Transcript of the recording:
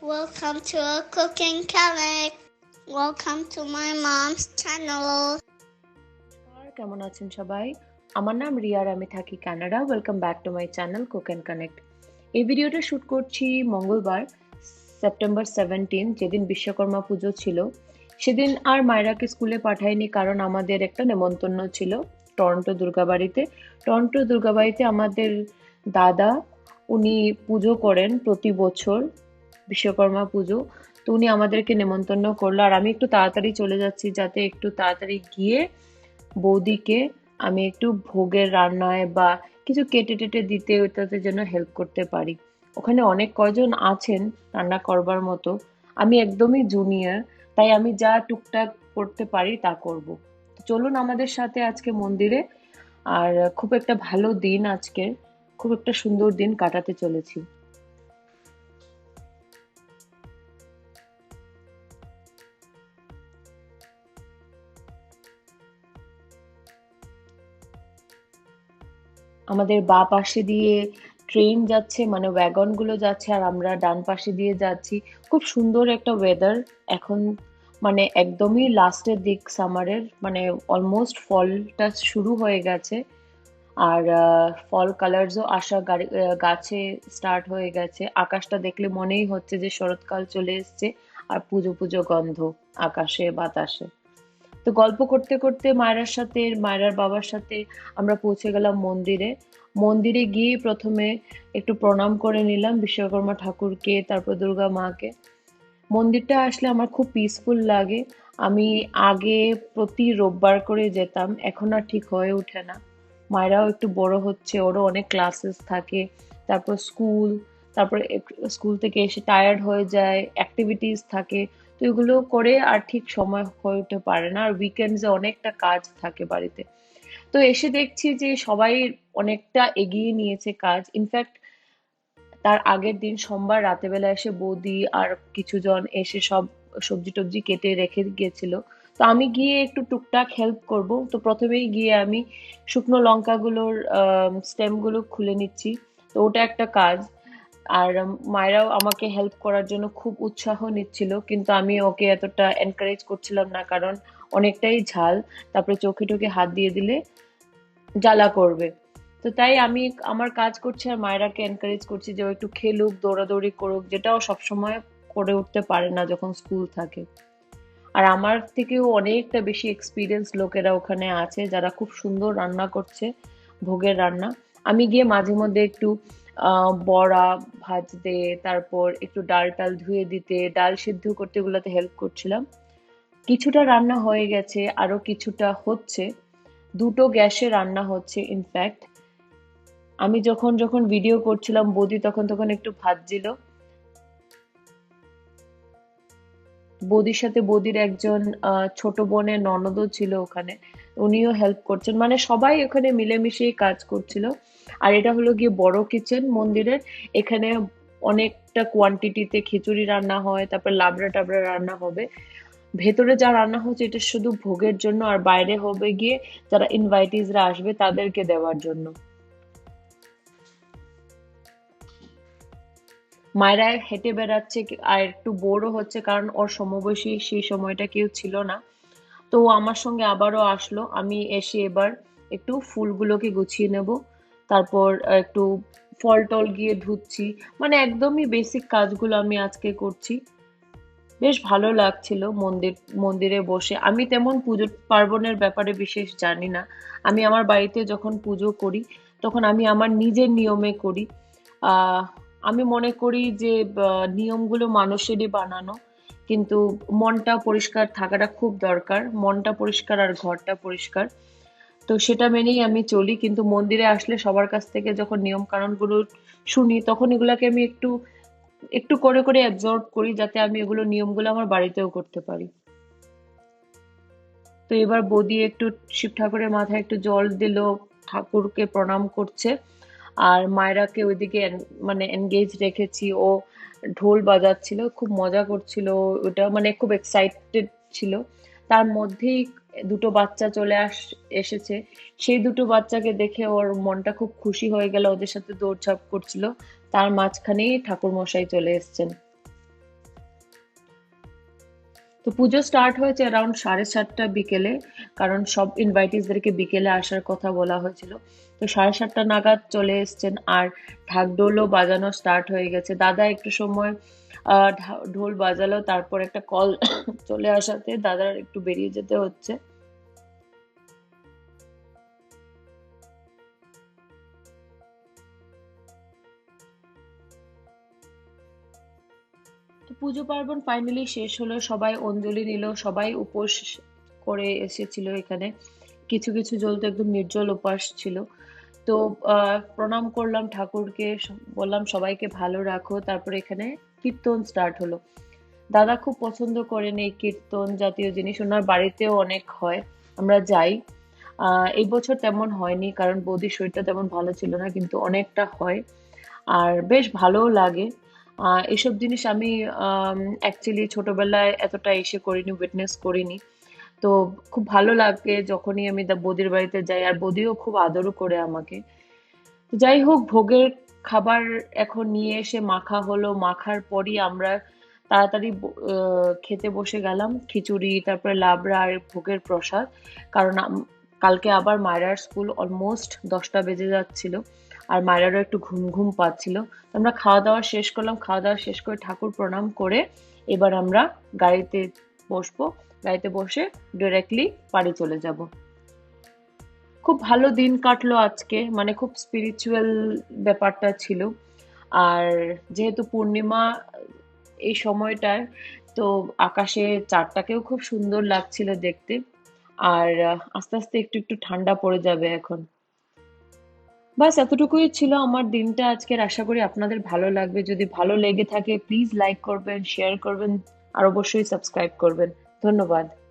welcome to a cooking comic. Welcome to my mom's channel. কেমন আছেন সবাই? আমার নাম রিয়ার আমি থাকি Canada. Welcome back to my channel cook and connect এই ভিডিওটা শ্যুট করছি মঙ্গলবার সেপ্টেম্বর সেভেন্টিন যেদিন বিশ্বকর্মা পুজো ছিল। সেদিন আর মায়েরাকে স্কুলে পাঠাইনি কারণ আমাদের একটা নেমন্তন্ন ছিল টরন্টো দুর্গাবাড়িতে। টরন্টো দুর্গাবাড়িতে আমাদের দাদা, উনি পুজো করেন প্রতি বছর। বিশ্বকর্মা পুজো। তো উনি আমাদেরকে নেমন্তন্ন করল। আর আমি একটু তাড়াতাড়ি চলে যাচ্ছি যাতে একটু তাড়াতাড়ি গিয়ে বৌদিকে আমি একটু ভোগের রান্নায় বা কিছু কেটে টেটে দিতে ওটাতে যেন হেল্প করতে পারি। ওখানে অনেক কজন আছেন রান্না করবার মতো। আমি একদমই জুনিয়র তাই আমি যা টুকটাক করতে পারি তা করব। চলুন আমাদের সাথে আজকে মন্দিরে। আর খুব একটা ভালো দিন আজকে। খুব একটা সুন্দর দিন কাটাতে চলেছি। আমাদের বা পাশে দিয়ে ট্রেন যাচ্ছে মানে ওয়াগনগুলো যাচ্ছে, আর আমরা ডান পাশে দিয়ে যাচ্ছি। খুব সুন্দর একটা ওয়েদার এখন মানে একদমই লাস্টের দিক সামারের মানে অলমোস্ট ফলটা শুরু হয়ে গেছে। আর ফল কালার্সও আসা গাছে স্টার্ট হয়ে গেছে। আকাশটা দেখলে মনেই হচ্ছে যে শরৎকাল চলে এসছে, আর পুজো পুজো গন্ধ আকাশে, বাতাসে। তো গল্প করতে করতে মায়ের সাথে মায়ের বাবার সাথে আমরা পৌঁছে গেলাম মন্দিরে। মন্দিরে গিয়ে প্রথমে একটু প্রণাম করে নিলাম বিশ্বকর্মা ঠাকুরকে, তারপর দুর্গা মাকে। মন্দিরটা আসলে আমার খুব পিসফুল লাগে। আমি আগে প্রতি রোববার করে যেতাম, এখন আর ঠিক হয়ে ওঠে না। মায়েরাও একটু বড় হচ্ছে, ওরও অনেক ক্লাসেস থাকে। তারপর স্কুল তারপর স্কুল থেকে এসে টায়ার্ড হয়ে যায় অ্যাক্টিভিটিস থাকে। তো এগুলো করে আর ঠিক সময় হয়ে উঠতে পারে না। আর উইকেন্ডসে অনেকটা কাজ থাকে বাড়িতে। তো এসে দেখছি যে সবাই অনেকটা এগিয়ে নিয়েছে কাজ। ইনফ্যাক্ট তার আগের দিন সোমবার রাতেবেলা এসে বৌদি আর কিছু জন এসে সব সবজি টবজি কেটে রেখে গিয়েছিল। তো আমি গিয়ে একটু টুকটাক হেল্প করব। তো প্রথমেই গিয়ে আমি শুকনো লঙ্কাগুলোর স্টেমগুলো খুলে নিচ্ছি। তো ওটা একটা কাজ। আর মায়েরাও আমাকে হেল্প করার জন্য খুব উৎসাহ নিচ্ছিল, কিন্তু আমি ওকে এতটা এনকারেজ করছিলাম না, কারণ অনেকটাই ঝাল, তারপরে চোখে টোকে হাত দিয়ে দিলে জ্বালা করবে। তো তাই আমি আমার কাজ করছি আর মায়েরাকে এনকারেজ করছি যে ও একটু খেলুক, দৌড়াদৌড়ি করুক, যেটাও সবসময় করে উঠতে পারে না যখন স্কুল থাকে। আর আমার থেকেও অনেকটা বেশি এক্সপিরিয়েন্স লোকেরা ওখানে আছে, যারা খুব সুন্দর রান্না করছে, ভোগের রান্না। আমি গিয়ে মাঝে মধ্যে একটু বড়া ভাজতে, তারপর একটু ডাল টাল ধুয়ে দিতে, ডাল সিদ্ধ করতে এগুলোতে হেল্প করছিলাম। কিছুটা রান্না হয়ে গেছে আরও কিছুটা হচ্ছে। দুটো গ্যাসে রান্না হচ্ছে ইনফ্যাক্ট আমি যখন যখন ভিডিও করছিলাম, বৌদি তখন তখন একটু ভাজছিল। বৌদির সাথে বৌদির একজন ছোট বোনের ননদও ছিল ওখানে। উনিও হেল্প করছেন। মানে সবাই ওখানে মিলেমিশেই কাজ করছিল। আর এটা হলো গিয়ে বড় কিচেন মন্দিরের। এখানে অনেকটা কোয়ান্টিটিতে খিচুড়ি রান্না হয়, তারপর লাবড়া টাবড়া রান্না হবে। ভেতরে যা রান্না হচ্ছে এটা শুধু ভোগের জন্য আর বাইরে হবে গিয়ে যারা ইনভাইটিসরা আসবে তাদেরকে দেওয়ার জন্য। মায়েরা হেঁটে বেড়াচ্ছে আর একটু বোরও হচ্ছে কারণ ওর সমবয়সী সেই সময়টা কেউ ছিল না। তো আমার সঙ্গে আবারও আসলো। আমি এসে এবার একটু ফুলগুলোকে গুছিয়ে নেব। তারপর একটু ফল টল গিয়ে ধুচ্ছি। মানে একদমই বেসিক কাজগুলো আমি আজকে করছি। বেশ ভালো লাগছিল মন্দির, মন্দিরে বসে। আমি তেমন পুজো পার্বণের ব্যাপারে বিশেষ জানি না। আমি আমার বাড়িতে যখন পুজো করি, তখন আমি আমার নিজের নিয়মে করি। আমি মনে করি যে নিয়মগুলো মানুষেরই বানানো। কিন্তু মনটা পরিষ্কার থাকাটা খুব দরকার। মনটা পরিষ্কার আর ঘরটা পরিষ্কার। তো সেটা মেনেই আমি চলি, কিন্তু মন্দিরে আসলে সবার কাছ থেকে যখন নিয়ম কানুনগুলো শুনি, তখন এগুলাকে আমি একটু একটু করে করে অ্যাবজর্ব করি যাতে আমি এগুলো নিয়মগুলো আমার বাড়িতেও করতে পারি। তো এবার বৌদি একটু শিব ঠাকুরের মাথায় একটু জল দিল, ঠাকুরকে প্রণাম করছে। আর মায়রাকে ওইদিকে মানে এনগেজ রেখেছি, ও ঢোল বাজাচ্ছিল, খুব মজা করছিল, ওটা মানে খুব এক্সাইটেড ছিল। তার মধ্যেই দুটো বাচ্চা চলে আস, এসেছে। সেই দুটো বাচ্চাকে দেখে ওর মনটা খুব খুশি হয়ে গেল, ওদের সাথে দৌড়ঝাঁপ করছিল। তার মাঝখানেই ঠাকুর মশাই চলে এসেছেন। তো পুজো স্টার্ট হয়েছে অ্যারাউন্ড সাড়ে সাতটা বিকেলে, কারণ সব ইনভাইটিসদেরকে বিকেলে আসার কথা বলা হয়েছিল। তো সাড়ে সাতটা নাগাদ চলে এসছেন, আর ঢাকঢোলও বাজানো স্টার্ট হয়ে গেছে। দাদা, একটু সময় ঢোল বাজালো, তারপর একটা কল চলে আসাতে দাদার একটু বেরিয়ে যেতে হচ্ছে। পুজো পার্বণ ফাইনালি শেষ হলো, সবাই অঞ্জলি নিল, সবাই উপোস করে এসেছিল এখানে। কিছু কিছু জল তো একদম নির্জল উপাস ছিল। তো প্রণাম করলাম ঠাকুরকে বললাম সবাইকে ভালো রাখো, তারপর এখানে কীর্তন স্টার্ট হলো। দাদা খুব পছন্দ করেন এই কীর্তন জাতীয় জিনিস, ওনার বাড়িতেও অনেক হয়, আমরা যাই। এই বছর তেমন হয়নি, কারণ বৌদির শরীরটা তেমন ভালো ছিল না, কিন্তু অনেকটা হয়। আর বেশ ভালোও লাগে। এসব জিনিস আমি অ্যাকচুয়ালি ছোটবেলায় এতটা এসে করিনি উইটনেস করিনি। তো খুব ভালো লাগে যখনই আমি বৌদির বাড়িতে যাই, আর বৌদিও খুব আদরও করে আমাকে। যাই হোক, ভোগের খাবার এখন নিয়ে এসে মাখা হলো। মাখার পরই আমরা তাড়াতাড়ি খেতে বসে গেলাম খিচুড়ি, তারপরে লাবড়া আর ভোগের প্রসাদ। কারণ কালকে আবার মায়েরার স্কুল অলমোস্ট দশটা বেজে যাচ্ছিল আর মায়েরারও একটু ঘুম ঘুম পাচ্ছিল। আমরা খাওয়া দাওয়া শেষ করলাম। খাওয়া দাওয়া শেষ করে ঠাকুর প্রণাম করে এবার আমরা গাড়িতে বসবো। গাড়িতে বসে ডিরেক্টলি বাড়ি চলে যাব। খুব ভালো দিন কাটলো আজকে মানে খুব স্পিরিচুয়াল ব্যাপারটা ছিল। আর যেহেতু পূর্ণিমা এই সময়টায় তো আকাশে চারটাকেও খুব সুন্দর লাগছিল দেখতে। আর আস্তে আস্তে একটু একটু ঠান্ডা পড়ে যাবে এখন। বাস এতটুকুই ছিল আমার দিনটা আজকের। আশা করি আপনাদের ভালো লাগবে। যদি ভালো লেগে থাকে প্লিজ লাইক করবেন শেয়ার করবেন, আর অবশ্যই সাবস্ক্রাইব করবেন। ধন্যবাদ।